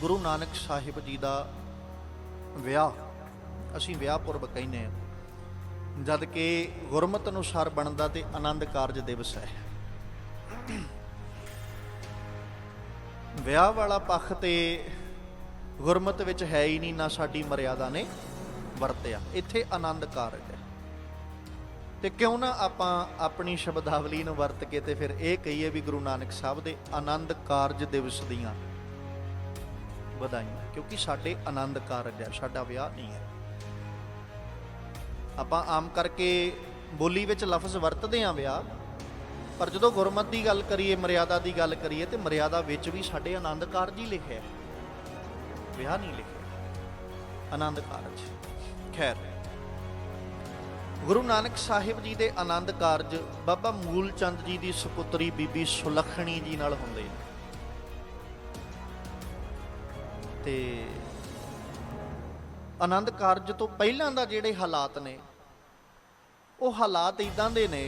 ਗੁਰੂ ਨਾਨਕ ਸਾਹਿਬ ਜੀ ਦਾ ਵਿਆਹ ਅਸੀਂ ਵਿਆਹ ਪੁਰਬ ਕਹਿੰਦੇ ਆ ਜਦ ਕਿ ਗੁਰਮਤ ਅਨੁਸਾਰ ਬਣਦਾ ਤੇ ਆਨੰਦ ਕਾਰਜ ਦਿਵਸ ਹੈ। ਵਿਆਹ ਵਾਲਾ ਪੱਖ ਤੇ ਗੁਰਮਤ ਵਿੱਚ ਹੈ ਹੀ ਨਹੀਂ, ਨਾ ਸਾਡੀ ਮਰਿਆਦਾ ਨੇ ਵਰਤਿਆ। ਇੱਥੇ ਆਨੰਦ ਕਾਰਜ ਹੈ। ਤੇ ਕਿਉਂ ਨਾ ਆਪਾਂ ਆਪਣੀ ਸ਼ਬਦਾਵਲੀ ਨੂੰ ਵਰਤ ਕੇ ਤੇ ਫਿਰ ਇਹ ਕਹੀਏ ਵੀ ਗੁਰੂ ਨਾਨਕ ਸਾਹਿਬ ਦੇ ਆਨੰਦ ਕਾਰਜ ਦਿਵਸ ਦੀਆਂ ਵਧਾਈਆਂ, ਕਿਉਂਕਿ ਸਾਡੇ ਆਨੰਦ ਕਾਰਜ ਹੈ, ਸਾਡਾ ਵਿਆਹ ਨਹੀਂ ਹੈ। ਆਪਾਂ ਆਮ ਕਰਕੇ ਬੋਲੀ ਵਿੱਚ ਲਫ਼ਜ਼ ਵਰਤਦੇ ਆਂ ਵਿਆਹ, ਪਰ ਜਦੋਂ ਗੁਰਮਤ ਦੀ ਗੱਲ ਕਰੀਏ, ਮਰਿਆਦਾ ਦੀ ਗੱਲ ਕਰੀਏ, ਤੇ ਮਰਿਆਦਾ ਵਿੱਚ ਵੀ ਸਾਡੇ ਆਨੰਦ ਕਾਰਜ ਹੀ ਲਿਖਿਆ ਵਿਆਹ ਨਹੀਂ ਲਿਖਿਆ। ਆਨੰਦ ਕਾਰਜ। ਖੈਰ, ਗੁਰੂ ਨਾਨਕ ਸਾਹਿਬ ਜੀ ਦੇ ਆਨੰਦ ਕਾਰਜ ਬਾਬਾ ਮੂਲ ਚੰਦ ਜੀ ਦੀ ਸੁਪੁੱਤਰੀ ਬੀਬੀ ਸੁਲੱਖਣੀ ਜੀ ਨਾਲ ਹੁੰਦੇ ਨੇ। ਤੇ ਆਨੰਦ ਕਾਰਜ ਤੋਂ ਪਹਿਲਾਂ ਦਾ ਜਿਹੜੇ ਹਾਲਾਤ ਨੇ, ਉਹ ਹਾਲਾਤ ਇਦਾਂ ਦੇ ਨੇ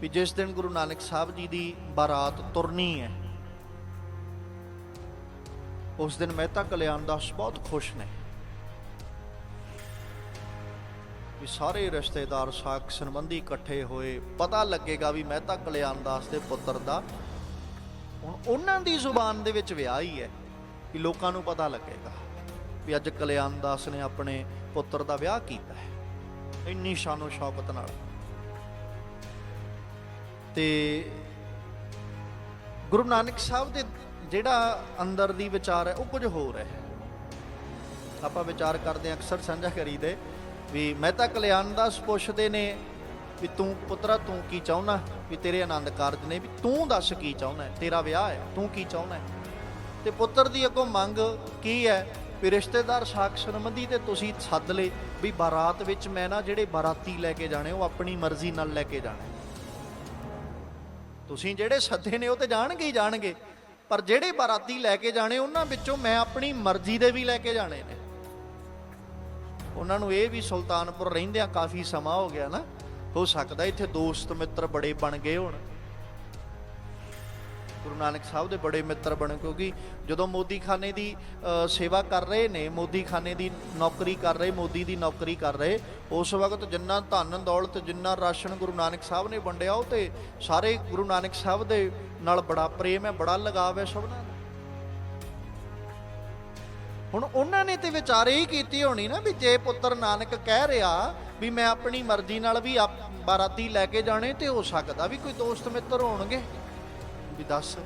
ਵੀ ਜਿਸ ਦਿਨ ਗੁਰੂ ਨਾਨਕ ਸਾਹਿਬ ਜੀ ਦੀ ਬਾਰਾਤ ਤੁਰਨੀ ਹੈ, ਉਸ ਦਿਨ ਮਹਿਤਾ ਕਲਿਆਣ ਦਾਸ ਬਹੁਤ ਖੁਸ਼ ਨੇ ਵੀ ਸਾਰੇ ਰਿਸ਼ਤੇਦਾਰ ਸਾਖ ਸੰਬੰਧੀ ਇਕੱਠੇ ਹੋਏ, ਪਤਾ ਲੱਗੇਗਾ ਵੀ ਮਹਿਤਾ ਕਲਿਆਣ ਦਾਸ ਦੇ ਪੁੱਤਰ ਦਾ ਹੁਣ ਉਹਨਾਂ ਦੀ ਜ਼ੁਬਾਨ ਦੇ ਵਿੱਚ ਵਿਆਹ ਹੀ ਹੈ। ਕਿ ਲੋਕਾਂ ਨੂੰ ਪਤਾ ਲੱਗੇਗਾ ਵੀ ਅੱਜ ਕਲਿਆਣ ਦਾਸ ਨੇ ਆਪਣੇ ਪੁੱਤਰ ਦਾ ਵਿਆਹ ਕੀਤਾ ਹੈ। ਇੰਨੀ ਸ਼ਾਨੋ ਸ਼ੌਕਤ ਨਾਲ। ਤੇ ਗੁਰੂ ਨਾਨਕ ਸਾਹਿਬ ਦੇ ਜਿਹੜਾ ਅੰਦਰ ਦੀ ਵਿਚਾਰ ਹੈ, ਉਹ ਕੁਝ ਹੋਰ ਹੈ। ਆਪਾਂ ਵਿਚਾਰ ਕਰਦੇ ਹਾਂ ਅਕਸਰ ਸਾਂਝਾ ਕਰੀਦੇ ਵੀ ਮਹਿਤਾ ਕਲਿਆਣ ਦਾਸ ਪੁੱਛਦੇ ਨੇ ਵੀ ਤੂੰ ਪੁੱਤਰਾ, ਤੂੰ ਕੀ ਚਾਹੁੰਦਾ? ਵੀ ਤੇਰੇ ਆਨੰਦ ਕਾਰਜ ਨੇ ਵੀ ਤੂੰ ਦੱਸ ਕੀ ਚਾਹੁੰਦਾ ਤੇਰਾ ਵਿਆਹ ਹੈ, ਤੂੰ ਕੀ ਚਾਹੁੰਦਾ ਤੇ ਪੁੱਤਰ ਦੀ ਅੱਗੋਂ ਮੰਗ ਕੀ ਹੈ? ਵੀ ਰਿਸ਼ਤੇਦਾਰ ਸਾਖ ਸੰਬੰਧੀ ਤੇ ਤੁਸੀਂ ਸੱਦ ਲਏ ਵੀ ਬਾਰਾਤ ਵਿੱਚ ਮੈਂ ਨਾ ਜਿਹੜੇ ਬਾਰਾਤੀ ਲੈ ਕੇ ਜਾਣੇ, ਉਹ ਆਪਣੀ ਮਰਜ਼ੀ ਨਾਲ ਲੈ ਕੇ ਜਾਣੇ। ਤੁਸੀਂ ਜਿਹੜੇ ਸੱਦੇ ਨੇ ਉਹ ਤੇ ਜਾਣਗੇ ਹੀ ਜਾਣਗੇ, ਪਰ ਜਿਹੜੇ ਬਾਰਾਤੀ ਲੈ ਕੇ ਜਾਣੇ, ਉਹਨਾਂ ਵਿੱਚੋਂ ਮੈਂ ਆਪਣੀ ਮਰਜ਼ੀ ਦੇ ਵੀ ਲੈ ਕੇ ਜਾਣੇ ਨੇ। ਉਹਨਾਂ ਨੂੰ ਇਹ ਵੀ ਸੁਲਤਾਨਪੁਰ ਰਹਿੰਦਿਆਂ ਕਾਫੀ ਸਮਾਂ ਹੋ ਗਿਆ ਨਾ। ਹੋ ਸਕਦਾ ਇੱਥੇ ਦੋਸਤ ਮਿੱਤਰ ਬੜੇ ਬਣ ਗਏ ਹੋਣ। ਗੁਰੂ ਨਾਨਕ ਸਾਹਿਬ ਦੇ ਬੜੇ ਮਿੱਤਰ ਬਣੇ ਕਿਉਂਕਿ ਜਦੋਂ ਮੋਦੀ ਖਾਨੇ ਦੀ ਸੇਵਾ ਕਰ ਰਹੇ ਨੇ ਮੋਦੀ ਖਾਨੇ ਦੀ ਨੌਕਰੀ ਕਰ ਰਹੇ, ਮੋਦੀ ਦੀ ਨੌਕਰੀ ਕਰ ਰਹੇ, ਉਸ ਵਕਤ ਜਿੰਨਾ ਧਨ ਦੌਲਤ, ਜਿੰਨਾ ਰਾਸ਼ਨ ਗੁਰੂ ਨਾਨਕ ਸਾਹਿਬ ਨੇ ਵੰਡਿਆ, ਉਹ ਤੇ ਸਾਰੇ ਗੁਰੂ ਨਾਨਕ ਸਾਹਿਬ ਦੇ ਨਾਲ ਬੜਾ ਪ੍ਰੇਮ ਹੈ, ਬੜਾ ਲਗਾਵ ਹੈ ਸਭਨਾਂ ਦਾ। ਹੁਣ ਉਹਨਾਂ ਨੇ ਤੇ ਵਿਚਾਰੇ ਹੀ ਕੀਤੀ ਹੋਣੀ ਨਾ ਵੀ ਜੇ ਪੁੱਤਰ ਨਾਨਕ ਕਹਿ ਰਿਹਾ ਵੀ ਮੈਂ ਆਪਣੀ ਮਰਜ਼ੀ ਨਾਲ ਵੀ ਆਪ- ਬਾਰਾਤੀ ਲੈ ਕੇ ਜਾਣੇ ਤੇ ਹੋ ਸਕਦਾ ਵੀ ਕੋਈ ਦੋਸਤ ਮਿੱਤਰ ਹੋਣਗੇ। ਵੀ ਦੱਸ।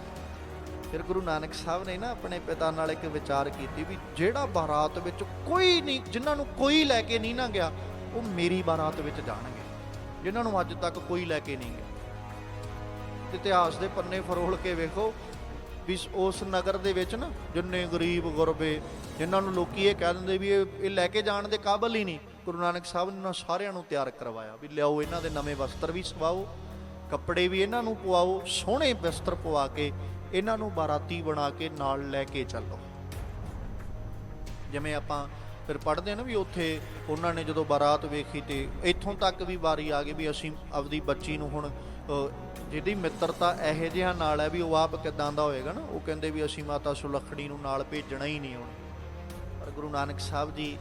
ਫਿਰ ਗੁਰੂ ਨਾਨਕ ਸਾਹਿਬ ਨੇ ਨਾ ਆਪਣੇ ਪਿਤਾ ਨਾਲ ਇੱਕ ਵਿਚਾਰ ਕੀਤੀ ਵੀ ਜਿਹੜਾ ਬਾਰਾਤ ਵਿੱਚ ਕੋਈ ਨਹੀਂ, ਜਿਨ੍ਹਾਂ ਨੂੰ ਕੋਈ ਲੈ ਕੇ ਨਹੀਂ ਨਾ ਗਿਆ, ਉਹ ਮੇਰੀ ਬਾਰਾਤ ਵਿੱਚ ਜਾਣਗੇ। ਜਿਨ੍ਹਾਂ ਨੂੰ ਅੱਜ ਤੱਕ ਕੋਈ ਲੈ ਕੇ ਨਹੀਂ ਗਿਆ। ਇਤਿਹਾਸ ਦੇ ਪੰਨੇ ਫਰੋਲ ਕੇ ਵੇਖੋ ਵੀ ਉਸ ਨਗਰ ਦੇ ਵਿੱਚ ਨਾ ਜਿੰਨੇ ਗਰੀਬ ਗੁਰਬੇ, ਜਿਨ੍ਹਾਂ ਨੂੰ ਲੋਕੀ ਇਹ ਕਹਿ ਦਿੰਦੇ ਵੀ ਇਹ ਇਹ ਲੈ ਕੇ ਜਾਣ ਦੇ ਕਾਬਲ ਹੀ ਨਹੀਂ, ਗੁਰੂ ਨਾਨਕ ਸਾਹਿਬ ਨੇ ਉਹਨਾਂ ਸਾਰਿਆਂ ਨੂੰ ਤਿਆਰ ਕਰਵਾਇਆ ਵੀ ਲਿਆਓ ਇਹਨਾਂ ਦੇ ਨਵੇਂ ਵਸਤਰ ਵੀ ਸਵਾਓ। ਕੱਪੜੇ ਵੀ ਇਹਨਾਂ ਨੂੰ ਪਵਾਓ ਸੋਹਣੇ ਬਿਸਤਰ ਪਵਾ ਕੇ ਇਹਨਾਂ ਨੂੰ ਬਾਰਾਤੀ ਬਣਾ ਕੇ ਨਾਲ ਲੈ ਕੇ ਚੱਲੋ। ਜਿਵੇਂ ਆਪਾਂ ਫਿਰ ਪੜ੍ਹਦੇ ਨਾ ਵੀ ਉੱਥੇ ਉਹਨਾਂ ਨੇ ਜਦੋਂ ਬਾਰਾਤ ਵੇਖੀ ਤੇ ਇੱਥੋਂ ਤੱਕ ਵੀ ਵਾਰੀ ਆ ਗਈ ਵੀ ਅਸੀਂ ਆਪਦੀ ਬੱਚੀ ਨੂੰ ਹੁਣ ਅ, ਜਿਹਦੀ ਮਿੱਤਰਤਾ ਇਹੋ ਜਿਹਾ ਨਾਲ ਹੈ ਵੀ ਉਹ ਆਪ ਕਿਦਾਂ ਦਾ ਹੋਏਗਾ ਨਾ ਉਹ ਕਹਿੰਦੇ ਵੀ ਅਸੀਂ ਮਾਤਾ ਸੁਲੱਖਣੀ ਨੂੰ ਨਾਲ ਭੇਜਣਾ ਹੀ ਨਹੀਂ ਹੁਣ। ਪਰ ਗੁਰੂ ਨਾਨਕ ਸਾਹਿਬ ਜੀ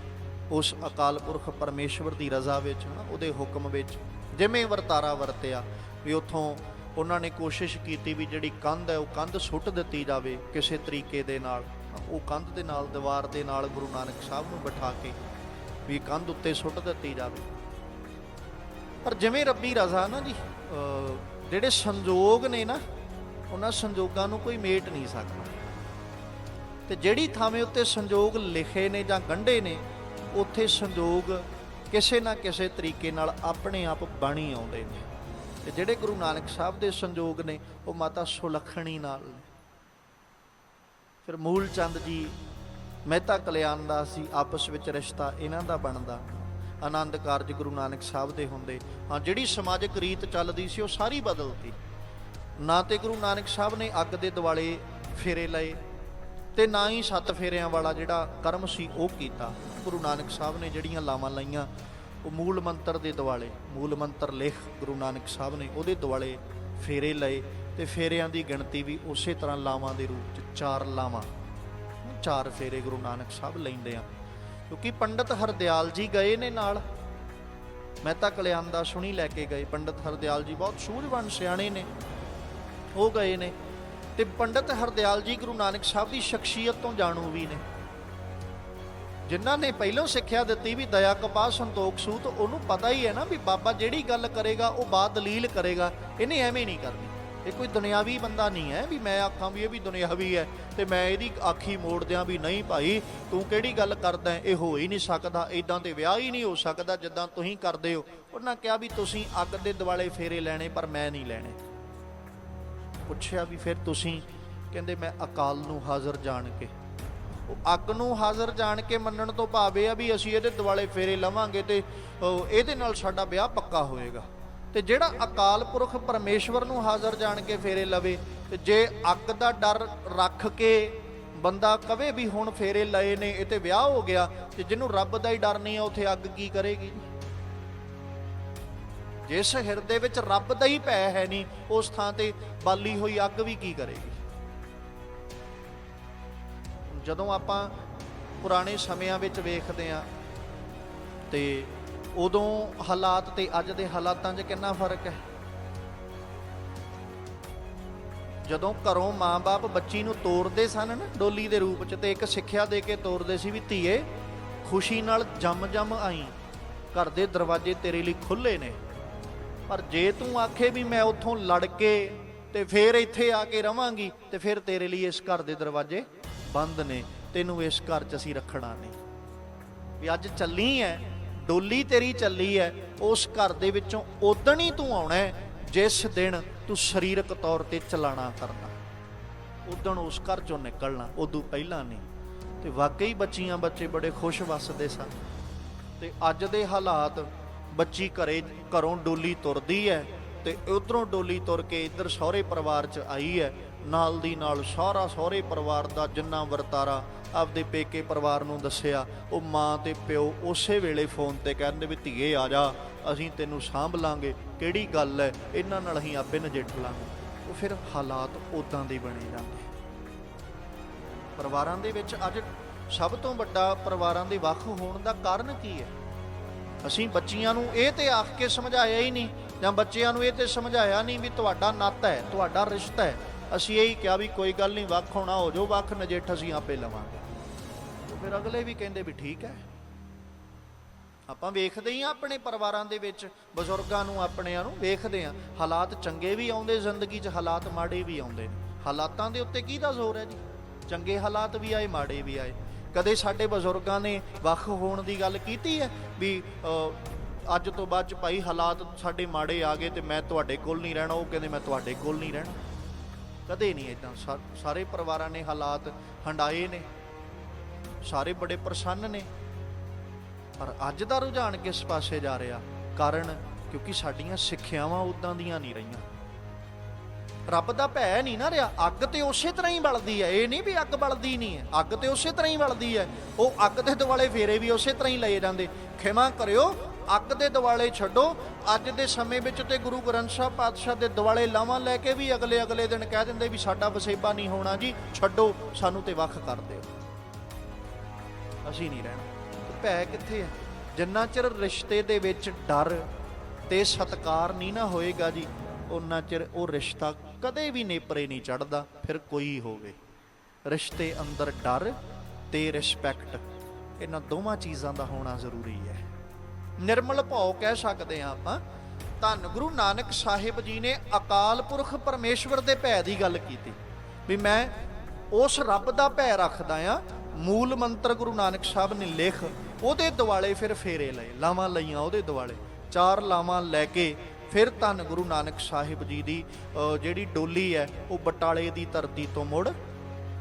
ਉਸ ਅਕਾਲ ਪੁਰਖ ਪਰਮੇਸ਼ਵਰ ਦੀ ਰਜ਼ਾ ਵਿੱਚ ਨਾ ਉਹਦੇ ਹੁਕਮ ਵਿੱਚ ਜਿਵੇਂ ਵਰਤਾਰਾ ਵਰਤਿਆ ਵੀ ਉੱਥੋਂ ਉਹਨਾਂ ਨੇ ਕੋਸ਼ਿਸ਼ ਕੀਤੀ ਵੀ ਜਿਹੜੀ ਕੰਧ ਹੈ ਉਹ ਕੰਧ ਸੁੱਟ ਦਿੱਤੀ ਜਾਵੇ ਕਿਸੇ ਤਰੀਕੇ ਦੇ ਨਾਲ। ਉਹ ਕੰਧ ਦੇ ਨਾਲ, ਦੀਵਾਰ ਦੇ ਨਾਲ ਗੁਰੂ ਨਾਨਕ ਸਾਹਿਬ ਨੂੰ ਬਿਠਾ ਕੇ ਵੀ ਕੰਧ ਉੱਤੇ ਸੁੱਟ ਦਿੱਤੀ ਜਾਵੇ। ਪਰ ਜਿਵੇਂ ਰੱਬੀ ਰਜ਼ਾ ਨਾ ਜੀ ਜਿਹੜੇ ਸੰਜੋਗ ਨੇ ਨਾ, ਉਹਨਾਂ ਸੰਜੋਗਾਂ ਨੂੰ ਕੋਈ ਮੇਟ ਨਹੀਂ ਸਕਦਾ। ਤੇ ਜਿਹੜੀ ਥਾਵੇਂ ਉੱਤੇ ਸੰਜੋਗ ਲਿਖੇ ਨੇ ਜਾਂ ਗੰਢੇ ਨੇ, ਉੱਥੇ ਸੰਜੋਗ ਕਿਸੇ ਨਾ ਕਿਸੇ ਤਰੀਕੇ ਨਾਲ ਆਪਣੇ ਆਪ ਬਣੀ ਆਉਂਦੇ ਨੇ। ਤੇ ਜਿਹੜੇ ਗੁਰੂ ਨਾਨਕ ਸਾਹਿਬ ਦੇ ਸੰਜੋਗ ਨੇ, ਉਹ ਮਾਤਾ ਸੁਲੱਖਣੀ ਨਾਲ ਨੇ। ਫਿਰ ਮੂਲ ਚੰਦ ਜੀ, ਮਹਿਤਾ ਕਲਿਆਣ ਦਾ ਸੀ ਆਪਸ ਵਿੱਚ ਰਿਸ਼ਤਾ ਇਹਨਾਂ ਦਾ ਬਣਦਾ। ਆਨੰਦ ਕਾਰਜ ਗੁਰੂ ਨਾਨਕ ਸਾਹਿਬ ਦੇ ਹੁੰਦੇ। ਹਾਂ, ਜਿਹੜੀ ਸਮਾਜਿਕ ਰੀਤ ਚੱਲਦੀ ਸੀ, ਉਹ ਸਾਰੀ ਬਦਲਤੀ ਨਾ ਤੇ ਗੁਰੂ ਨਾਨਕ ਸਾਹਿਬ ਨੇ ਅੱਗ ਦੇ ਦਿਵਾਲੇ ਫੇਰੇ ਲਏ ਤੇ ਨਾ ਹੀ ਸੱਤ ਫੇਰਿਆਂ ਵਾਲਾ ਜਿਹੜਾ ਕਰਮ ਸੀ, ਉਹ ਕੀਤਾ। ਗੁਰੂ ਨਾਨਕ ਸਾਹਿਬ ਨੇ ਜਿਹੜੀਆਂ ਲਾਵਾਂ ਲਾਈਆਂ ਉਹ ਮੂਲ ਮੰਤਰ ਦੇ ਦਿਵਾਲੇ ਮੂਲ ਮੰਤਰ ਲੇਖ ਗੁਰੂ ਨਾਨਕ ਸਾਹਿਬ ਨੇ ਉਹਦੇ ਦਿਵਾਲੇ ਫੇਰੇ ਲਏ ਤੇ ਫੇਰਿਆਂ ਦੀ ਗਿਣਤੀ ਵੀ ਉਸੇ ਤਰ੍ਹਾਂ ਲਾਵਾਂ ਦੇ ਰੂਪ ਚ ਚਾਰ ਲਾਵਾਂ। ਚਾਰ ਫੇਰੇ ਗੁਰੂ ਨਾਨਕ ਸਾਹਿਬ ਲੈਂਦੇ ਆ। ਕਿਉਂਕਿ ਪੰਡਤ ਹਰਦਿਆਲ ਜੀ ਗਏ ਨੇ ਨਾਲ। ਮੈਂ ਤਾਂ ਕਲਿਆਣ ਦਾ ਸੁਣੀ ਲੈ ਕੇ ਗਏ। ਪੰਡਤ ਹਰਦਿਆਲ ਜੀ ਬਹੁਤ ਸੂਝਵਾਨ ਸਿਆਣੇ ਨੇ। ਉਹ ਗਏ ਨੇ। ਤੇ ਪੰਡਤ ਹਰਦਿਆਲ ਜੀ ਗੁਰੂ ਨਾਨਕ ਸਾਹਿਬ ਦੀ ਸ਼ਖਸੀਅਤ ਤੋਂ ਜਾਣੂ ਵੀ ਨੇ। ਜਿਨ੍ਹਾਂ ਨੇ ਪਹਿਲਾਂ ਸਿੱਖਿਆ ਦਿੱਤੀ ਵੀ ਦਇਆ ਕਪਾਹ ਸੰਤੋਖ ਸੂਤ, ਉਹਨੂੰ ਪਤਾ ਹੀ ਹੈ ਨਾ ਵੀ ਬਾਬਾ ਜਿਹੜੀ ਗੱਲ ਕਰੇਗਾ, ਉਹ ਬਾਤ ਦਲੀਲ ਕਰੇਗਾ। ਇਹਨੇ ਐਵੇਂ ਨਹੀਂ ਕਰਨੀ। ਇਹ ਕੋਈ ਦੁਨਿਆਵੀ ਬੰਦਾ ਨਹੀਂ ਹੈ ਵੀ ਮੈਂ ਆਖਾਂ ਵੀ ਇਹ ਵੀ ਦੁਨਿਆਵੀ ਹੈ ਤੇ ਮੈਂ ਇਹਦੀ ਆਖੀ ਮੋੜ ਦਿਆਂ ਵੀ ਨਹੀਂ ਭਾਈ, ਤੂੰ ਕਿਹੜੀ ਗੱਲ ਕਰਦਾ ਇਹ ਹੋ ਹੀ ਨਹੀਂ ਸਕਦਾ ਇਦਾਂ ਤੇ ਵਿਆਹ ਹੀ ਨਹੀਂ ਹੋ ਸਕਦਾ ਜਿੱਦਾਂ ਤੁਸੀਂ ਕਰਦੇ ਹੋ। ਉਹਨਾਂ ਕਿਹਾ ਵੀ ਤੁਸੀਂ ਅੱਗ ਦੇ ਦਿਵਾਲੇ ਫੇਰੇ ਲੈਣੇ, ਪਰ ਮੈਂ ਨਹੀਂ ਲੈਣੇ। ਪੁੱਛਿਆ ਵੀ ਫਿਰ ਤੁਸੀਂ? ਕਹਿੰਦੇ ਮੈਂ ਅਕਾਲ ਨੂੰ ਹਾਜ਼ਰ ਜਾਣ ਕੇ। ਉਹ ਅੱਗ ਨੂੰ ਹਾਜ਼ਰ ਜਾਣ ਕੇ ਮੰਨਣ ਤੋਂ ਭਾਵੇਂ ਆ ਵੀ ਅਸੀਂ ਇਹਦੇ ਦਿਵਾਲੇ ਫੇਰੇ ਲਵਾਂਗੇ ਤੇ ਇਹਦੇ ਨਾਲ ਸਾਡਾ ਵਿਆਹ ਪੱਕਾ ਹੋਏਗਾ। ਤੇ ਜਿਹੜਾ ਅਕਾਲ ਪੁਰਖ ਪਰਮੇਸ਼ਵਰ ਨੂੰ ਹਾਜ਼ਰ ਜਾਣ ਕੇ ਫੇਰੇ ਲਵੇ, ਤੇ ਜੇ ਅੱਗ ਦਾ ਡਰ ਰੱਖ ਕੇ ਬੰਦਾ ਕਵੇ ਵੀ ਹੁਣ ਫੇਰੇ ਲਏ ਨੇ, ਇਹ ਤੇ ਵਿਆਹ ਹੋ ਗਿਆ, ਤੇ ਜਿਹਨੂੰ ਰੱਬ ਦਾ ਹੀ ਡਰ ਨਹੀਂ ਆ, ਉਥੇ ਅੱਗ ਕੀ ਕਰੇਗੀ? ਜਿਸ ਹਿਰਦੇ ਵਿੱਚ ਰੱਬ ਦਾ ਹੀ ਭੈ ਹੈ ਨਹੀਂ, ਉਸ ਥਾਂ ਤੇ ਬਾਲੀ ਹੋਈ ਅੱਗ ਵੀ ਕੀ ਕਰੇਗੀ? ਜਦੋਂ ਆਪਾਂ ਪੁਰਾਣੇ ਸਮਿਆਂ ਵਿੱਚ ਵੇਖਦੇ ਆ ਤੇ ਉਦੋਂ ਹਾਲਾਤ ਤੇ ਅੱਜ ਦੇ ਹਾਲਾਤਾਂ 'ਚ ਕਿੰਨਾ ਫ਼ਰਕ ਹੈ? ਜਦੋਂ ਘਰੋਂ ਮਾਂ-ਬਾਪ ਬੱਚੀ ਨੂੰ ਤੋਰਦੇ ਸਨ ਨਾ ਡੋਲੀ ਦੇ ਰੂਪ 'ਚ ਤੇ ਇੱਕ ਸਿੱਖਿਆ ਦੇ ਕੇ ਤੋਰਦੇ ਸੀ ਵੀ ਧੀਏ, ਖੁਸ਼ੀ ਨਾਲ ਜੰਮ-ਜੰਮ ਆਈ, ਘਰ ਦੇ ਦਰਵਾਜ਼ੇ ਤੇਰੇ ਲਈ ਖੁੱਲੇ ਨੇ। ਪਰ ਜੇ ਤੂੰ ਆਖੇ ਵੀ ਮੈਂ ਉੱਥੋਂ ਲੜ ਕੇ ਤੇ ਫੇਰ ਇੱਥੇ ਆ ਕੇ ਰਵਾਂਗੀ ਤੇ ਫਿਰ ਤੇਰੇ ਲਈ ਇਸ ਘਰ ਦੇ ਦਰਵਾਜ਼ੇ ਬੰਦ ਨੇ, ਤੈਨੂੰ ਇਸ ਘਰ 'ਚ ਅਸੀਂ ਰੱਖਣਾ ਨਹੀਂ। ਵੀ ਅੱਜ ਚੱਲੀ ਐ, ਡੋਲੀ ਤੇਰੀ ਚੱਲੀ ਐ, ਉਸ ਘਰ ਦੇ ਵਿੱਚੋਂ ਉਦਣ ਹੀ ਤੂੰ ਆਉਣਾ ਜਿਸ ਦਿਨ ਤੂੰ ਸਰੀਰਕ ਤੌਰ ਤੇ ਚਲਾਣਾ ਕਰਨਾ। ਉਦਣ ਉਸ ਘਰ ਚੋਂ ਨਿਕਲਣਾ ਉਦੋਂ ਪਹਿਲਾਂ ਨਹੀਂ। ਤੇ ਵਾਕਈ ਬੱਚੀਆਂ ਬੱਚੇ ਬੜੇ ਖੁਸ਼ ਵੱਸਦੇ ਸਨ। ਤੇ ਅੱਜ ਦੇ ਹਾਲਾਤ, ਬੱਚੀ ਘਰੇ, ਘਰੋਂ ਡੋਲੀ ਤੁਰਦੀ ਹੈ ਤੇ ਉਧਰੋਂ ਡੋਲੀ ਤੁਰ ਕੇ ਇੱਧਰ ਸਹੁਰੇ ਪਰਿਵਾਰ 'ਚ ਆਈ ਹੈ ਨਾਲ ਦੀ ਨਾਲ ਸਾਰਾ ਸਹੁਰੇ ਪਰਿਵਾਰ ਦਾ ਜਿੰਨਾ ਵਰਤਾਰਾ ਆਪਦੇ ਪੇਕੇ ਪਰਿਵਾਰ ਨੂੰ ਦੱਸਿਆ, ਉਹ ਮਾਂ ਤੇ ਪਿਓ ਉਸੇ ਵੇਲੇ ਫੋਨ ਤੇ ਕਹਿੰਦੇ ਵੀ ਧੀਏ ਆ ਜਾ, ਅਸੀਂ ਤੈਨੂੰ ਸਾਂਭ ਲਾਂਗੇ, ਕਿਹੜੀ ਗੱਲ ਹੈ ਇਹਨਾਂ ਨਾਲ ਅਸੀਂ ਆਪੇ ਨਜਿੱਠ ਲਾਂਗੇ। ਉਹ ਫਿਰ ਹਾਲਾਤ ਉਦਾਂ ਦੇ ਬਣੇ ਜਾਂਦੇ। ਪਰਿਵਾਰਾਂ ਦੇ ਵਿੱਚ ਅੱਜ ਸਭ ਤੋਂ ਵੱਡਾ ਪਰਿਵਾਰਾਂ ਦੇ ਵੱਖ ਹੋਣ ਦਾ ਕਾਰਨ ਕੀ ਹੈ ਅਸੀਂ ਬੱਚੀਆਂ ਨੂੰ ਇਹ ਤੇ ਆਖ ਕੇ ਸਮਝਾਇਆ ਹੀ ਨਹੀਂ ਜਾਂ ਬੱਚਿਆਂ ਨੂੰ ਇਹ ਤੇ ਸਮਝਾਇਆ ਨਹੀਂ ਵੀ ਤੁਹਾਡਾ ਨਾਤਾ ਹੈ ਤੁਹਾਡਾ ਰਿਸ਼ਤਾ ਹੈ ਅਸੀਂ ਇਹੀ ਕਿਹਾ ਵੀ ਕੋਈ ਗੱਲ ਨਹੀਂ, ਵੱਖ ਹੋਣਾ ਹੋ ਜਾਓ ਵੱਖ ਨਜਿੱਠ ਅਸੀਂ ਆਪੇ ਲਵਾਂਗੇ। ਫਿਰ ਅਗਲੇ ਵੀ ਕਹਿੰਦੇ ਵੀ ਠੀਕ ਹੈ। ਆਪਾਂ ਵੇਖਦੇ ਹੀ ਆ ਆਪਣੇ ਪਰਿਵਾਰਾਂ ਦੇ ਵਿੱਚ, ਬਜ਼ੁਰਗਾਂ ਨੂੰ, ਆਪਣਿਆਂ ਨੂੰ ਵੇਖਦੇ ਆ ਹਾਲਾਤ ਚੰਗੇ ਵੀ ਆਉਂਦੇ, ਜ਼ਿੰਦਗੀ 'ਚ ਹਾਲਾਤ ਮਾੜੇ ਵੀ ਆਉਂਦੇ ਨੇ। ਹਾਲਾਤਾਂ ਦੇ ਉੱਤੇ ਕਿਹਦਾ ਜ਼ੋਰ ਹੈ ਜੀ? ਚੰਗੇ ਹਾਲਾਤ ਵੀ ਆਏ, ਮਾੜੇ ਵੀ ਆਏ। ਕਦੇ ਸਾਡੇ ਬਜ਼ੁਰਗਾਂ ਨੇ ਵੱਖ ਹੋਣ ਦੀ ਗੱਲ ਕੀਤੀ ਹੈ ਵੀ ਅੱਜ ਤੋਂ ਬਾਅਦ ਚ ਭਾਈ ਹਾਲਾਤ ਸਾਡੇ ਮਾੜੇ ਆ ਗਏ ਤੇ ਮੈਂ ਤੁਹਾਡੇ ਕੋਲ ਨਹੀਂ ਰਹਿਣਾ, ਉਹ ਕਹਿੰਦੇ ਮੈਂ ਤੁਹਾਡੇ ਕੋਲ ਨਹੀਂ ਰਹਿਣਾ। ਕਦੇ ਨਹੀਂ ਇਦਾਂ ਸਾਰੇ ਪਰਿਵਾਰਾਂ ਨੇ ਹਾਲਾਤ ਹੰਡਾਏ ਨੇ। ਸਾਰੇ ਬੜੇ ਪ੍ਰਸੰਨ ਨੇ। ਪਰ ਅੱਜ ਦਾ ਰੁਝਾਨ ਕਿਸ ਪਾਸੇ ਜਾ ਰਿਹਾ? ਕਾਰਨ ਕਿਉਂਕਿ ਸਾਡੀਆਂ ਸਿੱਖਿਆਵਾਂ ਉਦਾਂ ਦੀਆਂ ਨਹੀਂ ਰਹੀਆਂ। ਰੱਬ ਦਾ ਭੈ ਨਹੀਂ ਨਾ ਰਿਹਾ। ਅੱਗ ਤੇ ਉਸੇ ਤਰ੍ਹਾਂ ਹੀ ਬਲਦੀ ਹੈ। ਇਹ ਨਹੀਂ ਵੀ ਅੱਗ ਬਲਦੀ ਨਹੀਂ ਹੈ। ਅੱਗ ਤੇ ਉਸੇ ਤਰ੍ਹਾਂ ਹੀ ਬਲਦੀ ਹੈ। ਉਹ ਅੱਗ ਦੇ ਦੁਆਲੇ ਫੇਰੇ ਵੀ ਉਸੇ ਤਰ੍ਹਾਂ ਹੀ ਲਏ ਜਾਂਦੇ। ਖਿਮਾ ਕਰਿਓ। ਅੱਗ ਦੇ ਦੁਆਲੇ ਛੱਡੋ। ਅੱਜ ਦੇ ਸਮੇਂ ਵਿੱਚ ਤੇ ਗੁਰੂ ਗ੍ਰੰਥ ਸਾਹਿਬ ਪਾਤਸ਼ਾਹ ਦੇ ਦਿਵਾਲੇ ਲਾਵਾਂ ਲੈ ਕੇ ਵੀ ਅਗਲੇ ਅਗਲੇ ਦਿਨ ਕਹਿ ਦਿੰਦੇ ਵੀ ਸਾਡਾ ਵਸੇਬਾ ਨਹੀਂ ਹੋਣਾ ਜੀ, ਛੱਡੋ, ਸਾਨੂੰ ਤੇ ਵੱਖ ਕਰ ਦਿਓ। ਅਸੀਂ ਨਹੀਂ ਰਹਿਣਾ। ਭੈ ਕਿੱਥੇ ਹੈ ਜਿੰਨਾ ਚਿਰ ਰਿਸ਼ਤੇ ਦੇ ਵਿੱਚ ਡਰ ਤੇ ਸਤਕਾਰ ਨਹੀਂ ਨਾ ਹੋਏਗਾ ਜੀ ਉਹਨਾਂ ਚਿਰ ਉਹ ਰਿਸ਼ਤਾ ਕਦੇ ਵੀ ਨੇਪਰੇ ਨਹੀਂ ਚੜਦਾ ਫਿਰ ਕੋਈ ਹੋਵੇ। ਰਿਸ਼ਤੇ ਅੰਦਰ ਡਰ ਤੇ ਰਿਸਪੈਕਟ, ਇਹਨਾਂ ਦੋਵਾਂ ਚੀਜ਼ਾਂ ਦਾ ਹੋਣਾ ਜ਼ਰੂਰੀ ਹੈ। ਨਿਰਮਲ ਭਾਉ ਕਹਿ ਸਕਦੇ ਆ ਆਪਾਂ। ਧੰਨ ਗੁਰੂ ਨਾਨਕ ਸਾਹਿਬ ਜੀ ਨੇ ਅਕਾਲ ਪੁਰਖ ਪਰਮੇਸ਼ਵਰ ਦੇ ਭੈ ਦੀ ਗੱਲ ਕੀਤੀ। ਵੀ ਮੈਂ ਉਸ ਰੱਬ ਦਾ ਭੈ ਰੱਖਦਾ ਆ ਮੂਲ ਮੰਤਰ ਗੁਰੂ ਨਾਨਕ ਸਾਹਿਬ ਨੇ ਲਿਖ ਉਹਦੇ ਦਿਵਾਲੇ ਫਿਰ ਫੇਰੇ ਲਏ ਲਾਵਾਂ ਲਈਆਂ ਉਹਦੇ ਦਿਵਾਲੇ ਚਾਰ ਲਾਵਾਂ ਲੈ ਕੇ ਫਿਰ ਧੰਨ ਗੁਰੂ ਨਾਨਕ ਸਾਹਿਬ ਜੀ ਦੀ ਅ, ਜਿਹੜੀ ਡੋਲੀ ਹੈ ਉਹ ਬਟਾਲੇ ਦੀ ਧਰਤੀ ਤੋਂ ਮੁੜ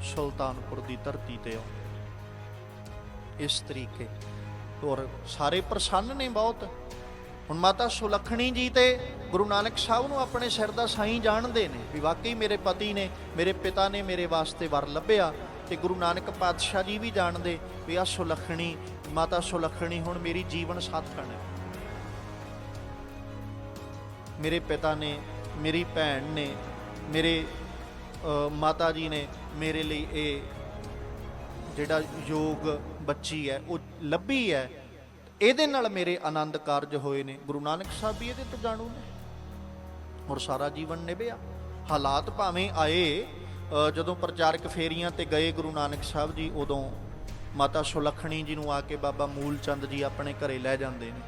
ਸੁਲਤਾਨਪੁਰ ਦੀ ਧਰਤੀ ਤੇ ਆਉਂਦੀ। ਇਸ ਤਰੀਕੇ ਔਰ ਸਾਰੇ ਪ੍ਰਸੰਨ ਨੇ ਬਹੁਤ। ਹੁਣ ਮਾਤਾ ਸੁਲੱਖਣੀ ਜੀ ਤੇ ਗੁਰੂ ਨਾਨਕ ਸਾਹਿਬ ਨੂੰ ਆਪਣੇ ਸਿਰ ਦਾ ਸਾਈਂ ਜਾਣਦੇ ਨੇ ਵੀ ਵਾਕਈ ਮੇਰੇ ਪਤੀ ਨੇ, ਮੇਰੇ ਪਿਤਾ ਨੇ ਮੇਰੇ ਵਾਸਤੇ ਵਰ ਲੱਭਿਆ ਤੇ ਗੁਰੂ ਨਾਨਕ ਪਾਤਸ਼ਾਹ ਜੀ ਵੀ ਜਾਣਦੇ ਵੀ ਆ ਸੁਲੱਖਣੀ, ਮਾਤਾ ਸੁਲੱਖਣੀ ਹੁਣ ਮੇਰੀ ਜੀਵਨ ਸਾਥਣ ਹੈ। ਮੇਰੇ ਪਿਤਾ ਨੇ, ਮੇਰੀ ਭੈਣ ਨੇ, ਮੇਰੇ ਮਾਤਾ ਜੀ ਨੇ ਮੇਰੇ ਲਈ ਇਹ ਜਿਹੜਾ ਯੋਗ ਬੱਚੀ ਹੈ, ਉਹ ਲੱਭੀ ਹੈ, ਇਹਦੇ ਨਾਲ ਮੇਰੇ ਆਨੰਦ ਕਾਰਜ ਹੋਏ ਨੇ। ਗੁਰੂ ਨਾਨਕ ਸਾਹਿਬ ਵੀ ਇਹਦੇ ਤੋਂ ਜਾਣੂ ਨੇ ਔਰ ਸਾਰਾ ਜੀਵਨ ਨਿਭਿਆ। ਹਾਲਾਤ ਭਾਵੇਂ ਆਏ ਜਦੋਂ ਪ੍ਰਚਾਰਕ ਫੇਰੀਆਂ ਤੇ ਗਏ ਗੁਰੂ ਨਾਨਕ ਸਾਹਿਬ ਜੀ, ਉਦੋਂ ਮਾਤਾ ਸੁਲੱਖਣੀ ਜੀ ਨੂੰ ਆ ਕੇ ਬਾਬਾ ਮੂਲ ਚੰਦ ਜੀ ਆਪਣੇ ਘਰੇ ਲੈ ਜਾਂਦੇ ਨੇ।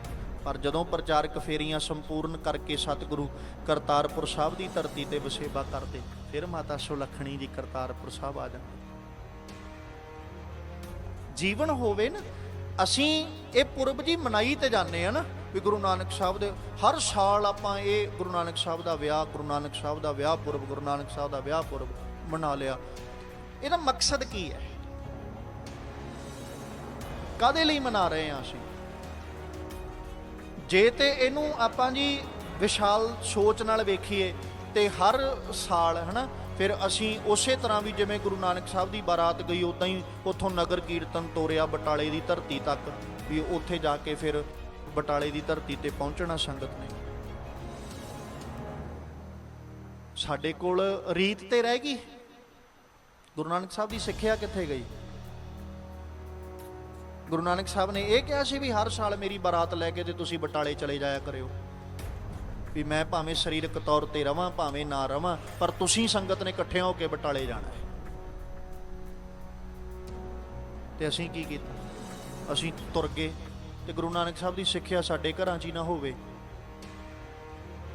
ਪਰ ਜਦੋਂ ਪ੍ਰਚਾਰਕ ਫੇਰੀਆਂ ਸੰਪੂਰਨ ਕਰਕੇ ਸਤਿਗੁਰੂ ਕਰਤਾਰਪੁਰ ਸਾਹਿਬ ਦੀ ਧਰਤੀ ਤੇ ਵਸੇਬਾ ਕਰਦੇ, ਫਿਰ ਮਾਤਾ ਸੁਲੱਖਣੀ ਜੀ ਕਰਤਾਰਪੁਰ ਸਾਹਿਬ ਆ ਜਾਂਦੇ। ਜੀਵਨ ਹੋਵੇ ਨਾ, ਅਸੀਂ ਇਹ ਪੁਰਬ ਜੀ ਮਨਾਈ ਤੇ ਜਾਂਦੇ ਆ ਨਾ, ਵੀ ਗੁਰੂ ਨਾਨਕ ਸਾਹਿਬ ਦੇ, ਹਰ ਸਾਲ ਆਪਾਂ ਇਹ ਗੁਰੂ ਨਾਨਕ ਸਾਹਿਬ ਦਾ ਵਿਆਹ, ਗੁਰੂ ਨਾਨਕ ਸਾਹਿਬ ਦਾ ਵਿਆਹ ਪੁਰਬ, ਗੁਰੂ ਨਾਨਕ ਸਾਹਿਬ ਦਾ ਵਿਆਹ ਪੁਰਬ ਮਨਾ ਲਿਆ। ਇਹਦਾ ਮਕਸਦ ਕੀ ਹੈ? ਕਾਦੇ ਲਈ ਮਨਾ ਰਹੇ ਆ ਅਸੀਂ? ਜੇ ਤੇ ਇਹਨੂੰ ਆਪਾਂ ਜੀ ਵਿਸ਼ਾਲ ਸੋਚ ਨਾਲ ਵੇਖੀਏ, ਤੇ ਹਰ ਸਾਲ ਹਨਾ ਫਿਰ ਅਸੀਂ ਉਸੇ ਤਰ੍ਹਾਂ ਵੀ ਜਿਵੇਂ ਗੁਰੂ ਨਾਨਕ ਸਾਹਿਬ ਦੀ ਬਾਰਾਤ ਗਈ ਉਦਾਂ ਹੀ ਉੱਥੋਂ ਨਗਰ ਕੀਰਤਨ ਤੋਰਿਆ ਬਟਾਲੇ ਦੀ ਧਰਤੀ ਤੱਕ, ਵੀ ਉੱਥੇ ਜਾ ਕੇ ਫਿਰ ਬਟਾਲੇ ਦੀ ਧਰਤੀ ਤੇ ਪਹੁੰਚਣਾ ਸੰਗਤ ਨੇ। ਸਾਡੇ ਕੋਲ ਰੀਤ ਤੇ ਰਹਿ ਗਈ? ਗੁਰੂ ਨਾਨਕ ਸਾਹਿਬ ਦੀ ਸਿੱਖਿਆ ਕਿੱਥੇ ਗਈ? ਗੁਰੂ ਨਾਨਕ ਸਾਹਿਬ ਨੇ ਇਹ ਕਿਹਾ ਸੀ ਵੀ ਹਰ ਸਾਲ ਮੇਰੀ ਬਾਰਾਤ ਲੈ ਕੇ ਤੇ ਤੁਸੀਂ ਬਟਾਲੇ ਚਲੇ ਜਾਇਆ ਕਰਿਓ। ਵੀ ਮੈਂ ਭਾਵੇਂ ਸਰੀਰਕ ਤੌਰ ਤੇ ਰਵਾਂ, ਭਾਵੇਂ ਨਾ ਰਵਾਂ, ਪਰ ਤੁਸੀਂ ਸੰਗਤ ਨੇ ਇਕੱਠੇ ਹੋ ਕੇ ਬਟਾਲੇ ਜਾਣਾ ਹੈ। ਤੇ ਅਸੀਂ ਕੀ ਕੀਤਾ? ਅਸੀਂ ਤੁਰ ਗਏ ਤੇ ਗੁਰੂ ਨਾਨਕ ਸਾਹਿਬ ਦੀ ਸਿੱਖਿਆ ਸਾਡੇ ਘਰਾਂ 'ਚ ਹੀ ਨਾ ਹੋਵੇ।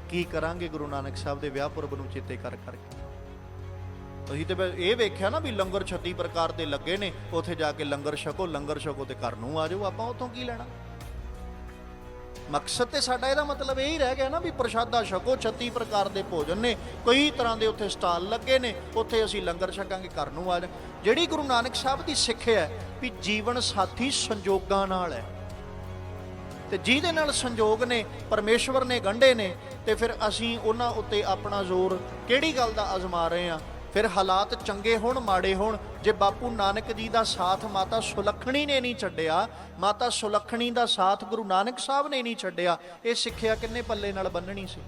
ਕੀ ਕਰਾਂਗੇ ਗੁਰੂ ਨਾਨਕ ਸਾਹਿਬ ਦੇ ਵਿਆਹ ਪੁਰਬ ਨੂੰ ਚੇਤੇ ਕਰ ਕਰਕੇ? ਅਸੀਂ ਤੇ ਇਹ ਵੇਖਿਆ ਨਾ ਵੀ ਲੰਗਰ 36 ਪ੍ਰਕਾਰ ਦੇ ਲੱਗੇ ਨੇ, ਉੱਥੇ ਜਾ ਕੇ ਲੰਗਰ ਛਕੋ ਲੰਗਰ ਛਕੋ ਤੇ ਘਰ ਨੂੰ ਆ ਜਾਓ, ਆਪਾਂ ਉੱਥੋਂ ਕੀ ਲੈਣਾ? ਮਕਸਦ ਤੇ ਸਾਡਾ ਇਹਦਾ ਮਤਲਬ ਇਹ ਹੀ ਰਹਿ ਗਿਆ ਨਾ ਵੀ ਪ੍ਰਸ਼ਾਦਾ ਛਕੋ 36 ਪ੍ਰਕਾਰ ਦੇ ਭੋਜਨ ਨੇ, ਕਈ ਤਰ੍ਹਾਂ ਦੇ ਉੱਥੇ ਸਟਾਲ ਲੱਗੇ ਨੇ, ਉੱਥੇ ਅਸੀਂ ਲੰਗਰ ਛਕਾਂਗੇ, ਘਰ ਨੂੰ ਆ ਜਾ ਜਿਹੜੀ ਗੁਰੂ ਨਾਨਕ ਸਾਹਿਬ ਦੀ ਸਿੱਖਿਆ ਹੈ ਵੀ ਜੀਵਨ ਸਾਥੀ ਸੰਜੋਗਾਂ ਨਾਲ ਹੈ। ਤੇ ਜਿਹਦੇ ਨਾਲ ਸੰਜੋਗ ਨੇ, ਪਰਮੇਸ਼ਵਰ ਨੇ ਗੰਢੇ ਨੇ, ਤੇ ਫਿਰ ਅਸੀਂ ਉਹਨਾਂ ਉੱਤੇ ਆਪਣਾ ਜ਼ੋਰ ਕਿਹੜੀ ਗੱਲ ਦਾ ਅਜ਼ਮਾ ਰਹੇ ਆ ਫਿਰ ਹਾਲਾਤ ਚੰਗੇ ਹੋਣ, ਮਾੜੇ ਹੋਣ। ਜੇ ਬਾਪੂ ਨਾਨਕ ਜੀ ਦਾ ਸਾਥ ਮਾਤਾ ਸੁਲੱਖਣੀ ਨੇ ਨਹੀਂ ਛੱਡਿਆ, ਮਾਤਾ ਸੁਲੱਖਣੀ ਦਾ ਸਾਥ ਗੁਰੂ ਨਾਨਕ ਸਾਹਿਬ ਨੇ ਨਹੀਂ ਛੱਡਿਆ, ਇਹ ਸਿੱਖਿਆ ਕਿੰਨੇ ਪੱਲੇ ਨਾਲ ਬੰਨਣੀ ਸੀ?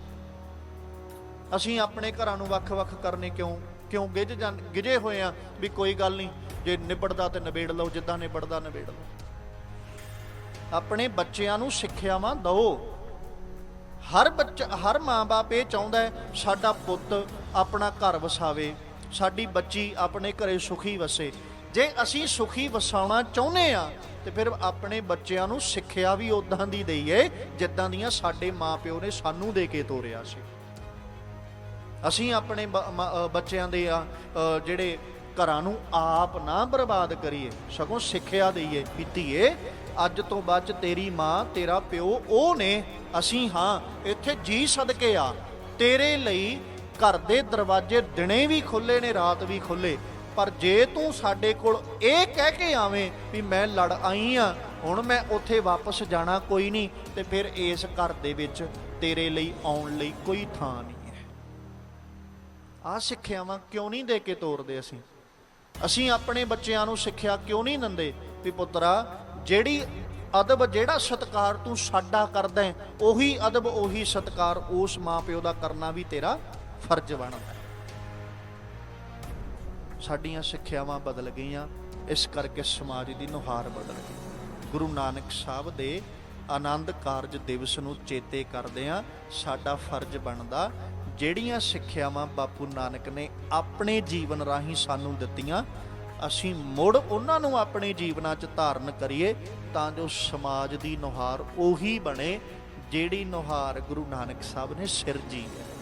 ਅਸੀਂ ਆਪਣੇ ਘਰਾਂ ਨੂੰ ਵੱਖ-ਵੱਖ ਕਰਨੇ ਕਿਉਂ? ਕਿਉਂ ਗਿੱਝ ਜਾਂ ਗਿਜੇ ਹੋਏ ਆ ਵੀ ਕੋਈ ਗੱਲ ਨਹੀਂ, ਜੇ ਨਿਬੜਦਾ ਤੇ ਨਿਬੇੜ ਲਓ, ਜਿੱਦਾਂ ਨਿਬੜਦਾ ਨਿਬੇੜ ਲਓ। ਆਪਣੇ ਬੱਚਿਆਂ ਨੂੰ ਸਿੱਖਿਆਵਾਂ ਦਿਓ। ਹਰ ਬੱਚਾ, ਹਰ ਮਾਂ-ਬਾਪ ਇਹ ਚਾਹੁੰਦਾ ਸਾਡਾ ਪੁੱਤ ਆਪਣਾ ਘਰ ਵਸਾਵੇ। ਸਾਡੀ ਬੱਚੀ ਆਪਣੇ ਘਰੇ ਸੁਖੀ ਵਸੇ। ਜੇ ਅਸੀਂ ਸੁਖੀ ਵਸਾਉਣਾ ਚਾਹੁੰਦੇ ਆ, ਤੇ ਫਿਰ ਆਪਣੇ ਬੱਚਿਆਂ ਨੂੰ ਸਿੱਖਿਆ ਵੀ ਉਦਾਂ ਦੀ ਦਈਏ, ਜਿੱਦਾਂ ਦੀਆਂ ਸਾਡੇ ਮਾਪਿਓ ਨੇ ਸਾਨੂੰ ਦੇ ਕੇ ਤੋਰਿਆ ਸੀ। ਅਸੀਂ ਆਪਣੇ ਬੱਚਿਆਂ ਦੇ ਆ ਜਿਹੜੇ ਘਰਾਂ ਨੂੰ ਆਪ ਨਾ ਬਰਬਾਦ ਕਰੀਏ, ਸਗੋਂ ਸਿੱਖਿਆ ਦਈਏ, ਵੀ ਧੀਏ, ਅੱਜ ਤੋਂ ਬਾਅਦ 'ਚ ਤੇਰੀ ਮਾਂ, ਤੇਰਾ ਪਿਓ, ਉਹ ਨੇ, ਅਸੀਂ ਹਾਂ, ਇੱਥੇ ਜੀ ਸਦਕੇ ਆ। ਤੇਰੇ ਲਈ ਘਰ ਦੇ ਦਰਵਾਜ਼ੇ ਦਿਨੇ ਵੀ ਖੁੱਲੇ ਨੇ, ਰਾਤ ਵੀ ਖੁੱਲੇ ਪਰ ਜੇ ਤੂੰ ਸਾਡੇ ਕੋਲ ਇਹ ਕਹਿ ਕੇ ਆਵੇਂ ਵੀ ਮੈਂ ਲੜ ਆਈ ਆ, ਹੁਣ ਮੈਂ ਉੱਥੇ ਵਾਪਸ ਜਾਣਾ ਕੋਈ ਨਹੀਂ ਤੇ ਫਿਰ ਇਸ ਘਰ ਦੇ ਵਿੱਚ ਤੇਰੇ ਲਈ ਆਉਣ ਲਈ ਕੋਈ ਥਾਂ ਨਹੀਂ ਹੈ। ਆ ਸਿੱਖਿਆਵਾਂ ਕਿਉਂ ਨਹੀਂ ਦੇ ਕੇ ਤੋਰਦੇ ਅਸੀਂ? ਅਸੀਂ ਆਪਣੇ ਬੱਚਿਆਂ ਨੂੰ ਸਿੱਖਿਆ ਕਿਉਂ ਨਹੀਂ ਦਿੰਦੇ? ਵੀ ਪੁੱਤਰਾ, ਜਿਹੜੀ ਅਦਬ, ਜਿਹੜਾ ਸਤਕਾਰ ਤੂੰ ਸਾਡਾ ਕਰਦਾ ਉਹੀ ਅਦਬ, ਉਹੀ ਸਤਕਾਰ ਉਸ ਮਾਪਿਓ ਦਾ ਕਰਨਾ ਵੀ ਤੇਰਾ ਫਰਜ਼ ਬਣਦਾ ਸਾਡੀਆਂ ਸਿੱਖਿਆਵਾਂ ਬਦਲ ਗਈਆਂ, ਇਸ ਕਰਕੇ ਸਮਾਜ ਦੀ ਨੁਹਾਰ ਬਦਲ ਗਈ। ਗੁਰੂ ਨਾਨਕ ਸਾਹਿਬ ਦੇ ਆਨੰਦ ਕਾਰਜ ਦਿਵਸ ਨੂੰ ਚੇਤੇ ਕਰਦੇ ਆ ਸਾਡਾ ਫਰਜ਼ ਬਣਦਾ, ਜਿਹੜੀਆਂ ਸਿੱਖਿਆਵਾਂ ਬਾਪੂ ਨਾਨਕ ਨੇ ਆਪਣੇ ਜੀਵਨ ਰਾਹੀਂ ਸਾਨੂੰ ਦਿੱਤੀਆਂ, ਅਸੀਂ ਮੁੜ ਉਹਨਾਂ ਨੂੰ ਆਪਣੇ ਜੀਵਨਾਂ 'ਚ ਧਾਰਨ ਕਰੀਏ, ਤਾਂ ਜੋ ਸਮਾਜ ਦੀ ਨੁਹਾਰ ਉਹੀ ਬਣੇ, ਜਿਹੜੀ ਨੁਹਾਰ ਗੁਰੂ ਨਾਨਕ ਸਾਹਿਬ ਨੇ ਸਿਰਜੀ ਹੈ